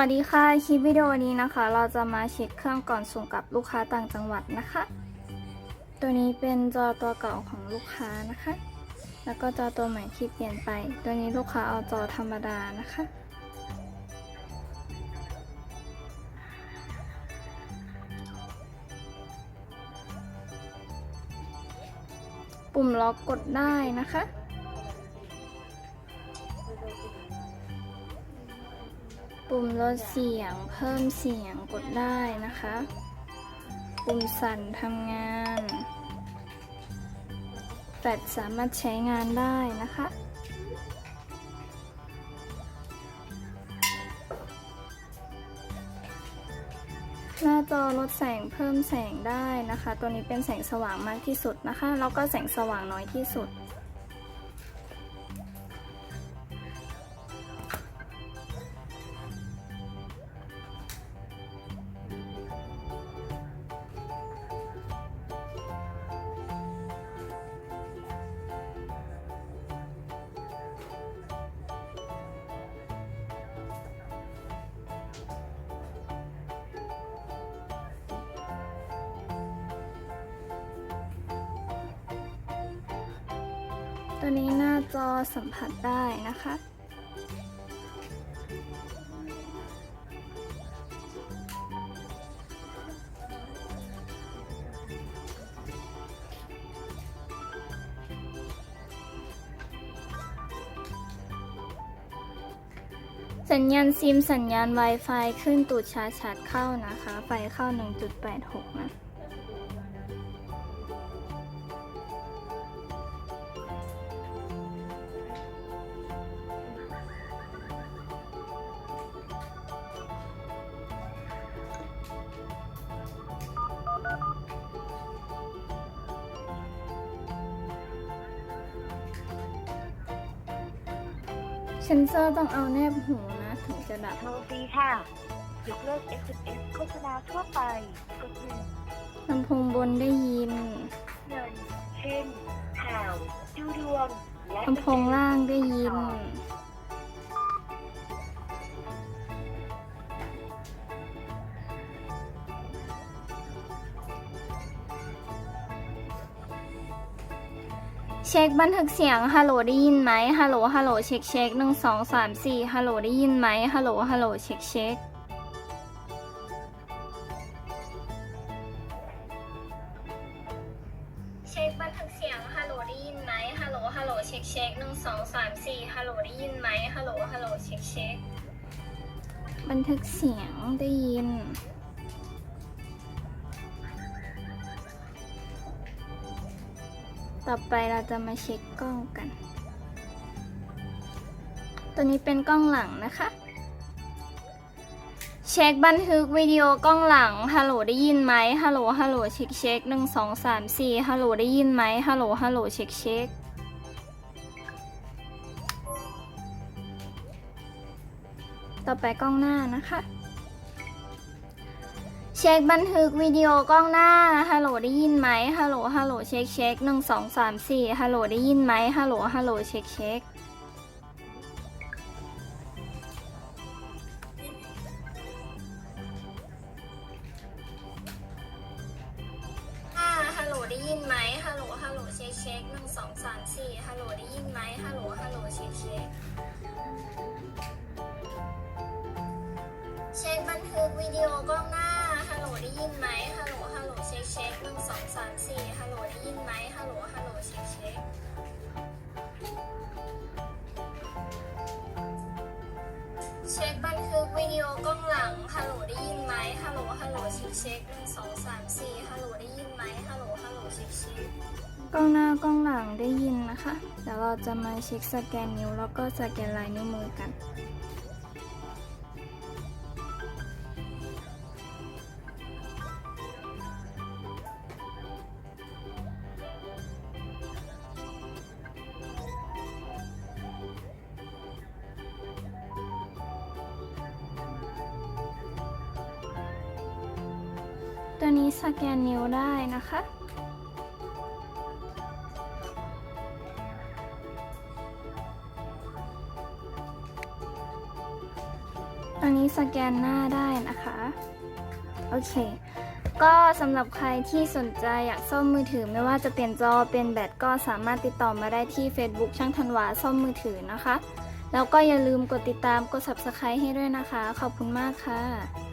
วัสดีค่ะ คลิปวิดีโอนี้นะคะ เราจะมาเช็คเครื่องก่อนส่งกับลูกค้าต่างจังหวัดนะคะ ตัวนี้เป็นจอตัวเก่าของลูกค้านะคะ แล้วก็จอตัวใหม่ที่เปลี่ยนไป ตัวนี้ลูกค้าเอาจอธรรมดานะคะ ปุ่มล็อกกดได้นะคะ ปุ่มลดเสียงเพิ่มเสียงกดได้นะคะ ปุ่มสั่นทำงานแฟลชสามารถใช้งานได้นะคะหน้าจอลดแสงเพิ่มแสงได้นะคะ ตัวนี้เป็นแสงสว่างมากที่สุดนะคะ แล้วก็แสงสว่างน้อยที่สุด ตัวนี้หน้าจอสัมผัสได้นะคะ สัญญาณซิมสัญญาณ Wi-Fi ขึ้นตูดชาร์จชาร์จเข้านะคะ ไฟเข้า 1.86 นะ เซนเซอร์ต้องเอาแนบหูนะถึงจะดับ โทรฟรีค่ะ ยกเลิก SMS โฆษณาทั่วไป กดหนึ่งลำโพงบนได้ยิน เงินเช่นข่าวดูดวงและ ลำโพงล่างได้ยิน เช็คบันทึกเสียง ฮัลโหลได้ยินไหม ฮัลโหล ฮัลโหล เช็คเช็คหนึ่งสองสามสี่ฮัลโหลได้ยินไหม ฮัลโหล ฮัลโหล เช็คเช็คเช็คบันทึกเสียง ฮัลโหลได้ยินไหม ฮัลโหล ฮัลโหล เช็คเช็คหนึ่งสองสามสี่ฮัลโหลได้ยินไหม ฮัลโหล ฮัลโหล เช็คเช็คบันทึกเสียงได้ยิน ต่อไปเราจะมาเช็คกล้องกัน ตัวนี้เป็นกล้องหลังนะคะ เช็คบันทึกวิดีโอกล้องหลัง ฮัลโหลได้ยินไหมฮัลโหล ฮัลโหล เช็คเช็คหนึ่งสองสามสี่ฮัลโหลได้ยินไหมฮัลโหล ฮัลโหล เช็คเช็คต่อไปกล้องหน้านะคะ เช็คบันทึกวิดีโอกล้องหน้า ฮัลโหลได้ยินไหม ฮัลโหล ฮัลโหล เช็คเช็คหนึ่งสองสามสี่ฮัลโหลได้ยินไหม ฮัลโหล ฮัลโหล เช็คเช็คค่ะฮัลโหลได้ยินไหม ฮัลโหล ฮัลโหล เช็คเช็คหนึ่งสองสามสี่ฮัลโหลได้ยินไหม ฮัลโหล ฮัลโหล เช็คเช็คเช็คบันทึกวิดีโอกล้องหน้า นไหมฮัลโหล ฮัลโหล เช็คเช็คเช็คบันทึกวิดีโอกล้องหลัง ฮัลโหลได้ยินไหมฮัลโหล ฮัลโหล เช็คเช็คหนึ่งสองสามสี่ฮัลโหลได้ยินไหมฮัลโหล ฮัลโหล เช็คเช็คกล้องหน้ากล้องหลังได้ยินนะคะ เดี๋ยวเราจะมาเช็คสแกนนิ้วแล้วก็สแกนลายนิ้วมือกัน ตัวนี้สแกนนิ้วได้นะคะอันนี้สแกนหน้าได้นะคะ โอเค ก็สำหรับใครที่สนใจอยากซ่อมมือถือไม่ว่าจะเปลี่ยนจอเป็นแบตก็สามารถติดต่อมาได้ที่ Facebook ช่างธันวาซ่อมมือถือนะคะ แล้วก็อย่าลืมกดติดตามกด Subscribe ให้ด้วยนะคะ ขอบคุณมากค่ะ